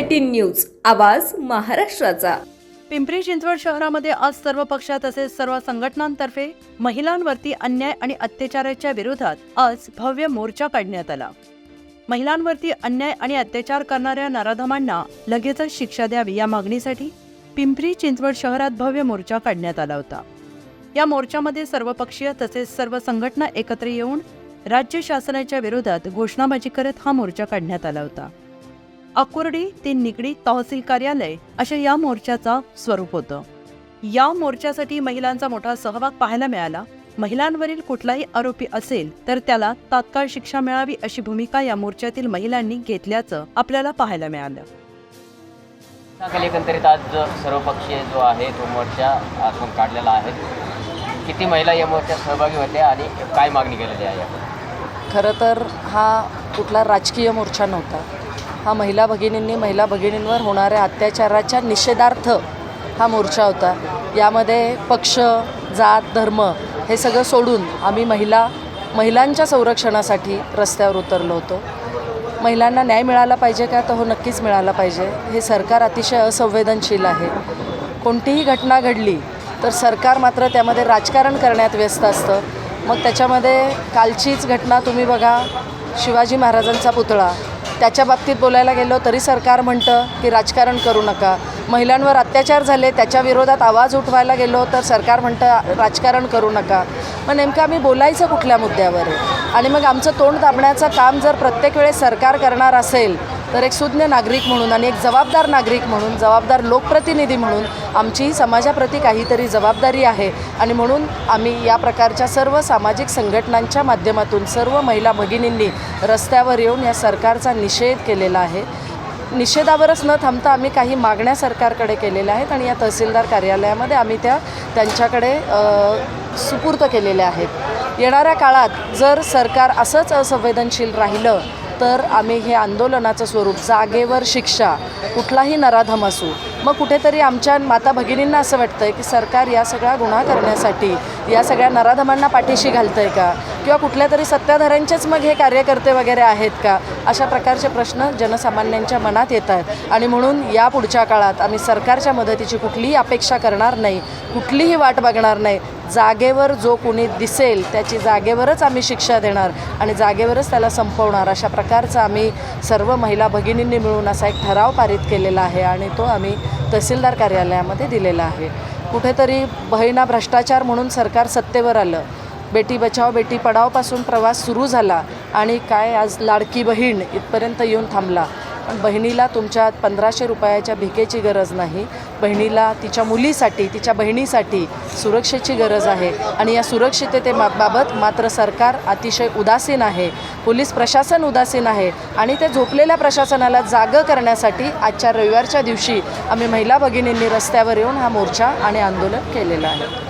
Eighteen news आवाज महाराष्ट्राचा. पिंपरी चिंचवड शहरामध्ये आज सर्व पक्ष तसेच सर्व संघटनांतर्फे महिलांवरती अन्याय आणि अत्याचाराच्या विरोधात आज भव्य मोर्चा काढण्यात आला. महिलांवरती अन्याय आणि अत्याचार करणाऱ्या नराधमांना लगेचच शिक्षा द्यावी या मागणीसाठी पिंपरी चिंचवड शहरात भव्य मोर्चा काढण्यात आला होता. या मोर्चामध्ये सर्वपक्षीय तसेच सर्व संघटना एकत्र येऊन राज्य शासनाच्या विरोधात घोषणाबाजी करत हा मोर्चा काढण्यात आला होता. अकोर्डी ते निगडी तहसील कार्यालय अशा या मोर्चाचा स्वरूप होतं. या मोर्चासाठी महिलांचा मोठा सहभाग पाहायला मिळाला. महिलांवरील कुठलाही आरोपी असेल तर त्याला तात्काळ शिक्षा मिळावी अशी भूमिका या मोर्चातील महिलांनी घेतल्याचं आपल्याला पाहायला मिळालं. सांगाल एकंदरीत आज जो सर्वपक्षीय जो आहे तो मोर्चा आपण काढलेला आहे. किती महिला या मोर्चात सहभागी होत्या आणि काय मागणी केलेली आहे? आपण खरं तर हा कुठला राजकीय मोर्चा नव्हता. हा महिला भगिनींनी महिला भगिनींवर होणाऱ्या अत्याचाराच्या निषेधार्थ हा मोर्चा होता. यामध्ये पक्ष जात धर्म हे सगळं सोडून आम्ही महिला महिलांच्या संरक्षणासाठी रस्त्यावर उतरलो होतो. महिलांना न्याय मिळाला पाहिजे का? तर हो नक्कीच मिळाला पाहिजे. हे सरकार अतिशय असंवेदनशील आहे. कोणतीही घटना घडली तर सरकार मात्र त्यामध्ये राजकारण करण्यात व्यस्त असतं. मग त्याच्यामध्ये कालचीच घटना तुम्ही बघा. शिवाजी महाराजांचा पुतळा त्याच्या बाबतीत बोलायला गेलो तरी सरकार म्हणतं की राजकारण करू नका. महिलांवर अत्याचार झाले त्याच्या विरोधात आवाज उठवायला गेलो तर सरकार म्हणतं राजकारण करू नका. मग नेमकं आम्ही बोलायचं कुठल्या मुद्द्यावर? आणि मग आमचं तोंड दाबण्याचं काम जर प्रत्येक वेळेस सरकार करणार असेल तर एक सुज्ञ नागरिक म्हणून आणि एक जबाबदार नागरिक म्हणून जबाबदार लोकप्रतिनिधी म्हणून आमची समाजाप्रती काहीतरी जबाबदारी आहे. आणि म्हणून आम्ही या प्रकारच्या सर्व सामाजिक संघटनांच्या माध्यमातून सर्व महिला भगिनींनी रस्त्यावर येऊन या सरकारचा निषेध केलेला आहे. निषेधावरच न थांबता आम्ही काही मागण्या सरकारकडे केलेल्या आहेत आणि या तहसीलदार कार्यालयामध्ये आम्ही त्या त्यांच्याकडे सुपूर्त सुपूर्द केलेल्या आहेत. येणाऱ्या काळात जर सरकार असंच असंवेदनशील राहिलं तर आम्ही हे आंदोलनाचं स्वरूप जागेवर शिक्षा कुठलाही नराधम असू मग कुठेतरी आमच्या माता भगिनींना असं वाटतं आहे की सरकार या सगळ्या गुन्हा करण्यासाठी या सगळ्या नराधमांना पाठीशी घालतं आहे का? किंवा कुठल्या तरी सत्ताधाऱ्यांचेच मग हे कार्यकर्ते वगैरे आहेत का? अशा प्रकारचे प्रश्न जनसामान्यांच्या मनात येत आहेत. आणि म्हणून या पुढच्या काळात आम्ही सरकारच्या मदतीची कुठलीही अपेक्षा करणार नाही कुठलीही वाट बघणार नाही. जागेवर जो कोणी दिसेल त्याची जागेवरच आम्ही शिक्षा देणार आणि जागेवरच त्याला संपवणार. अशा प्रकारचा आम्ही सर्व महिला भगिनींनी मिळून असा एक ठराव पारित केलेला आहे आणि तो आम्ही तहसीलदार कार्यालयामध्ये दिलेला आहे. कुठेतरी बहिणा भ्रष्टाचार म्हणून सरकार सत्तेवर आलं बेटी बचाव बेटी पडावपासून प्रवास सुरू झाला आणि काय आज लाडकी बहीण इथपर्यंत येऊन थांबला. पण बहिणीला तुमच्या पंधराशे रुपयाच्या भिकेची गरज नाही. बहिणीला तिच्या मुलीसाठी तिच्या बहिणीसाठी सुरक्षेची गरज आहे. आणि या सुरक्षितते मात्र सरकार अतिशय उदासीन आहे. पोलीस प्रशासन उदासीन आहे. आणि ते झोपलेल्या प्रशासनाला जागं करण्यासाठी आजच्या रविवारच्या दिवशी आम्ही महिला भगिनींनी रस्त्यावर येऊन हा मोर्चा आणि आंदोलन केलेलं आहे.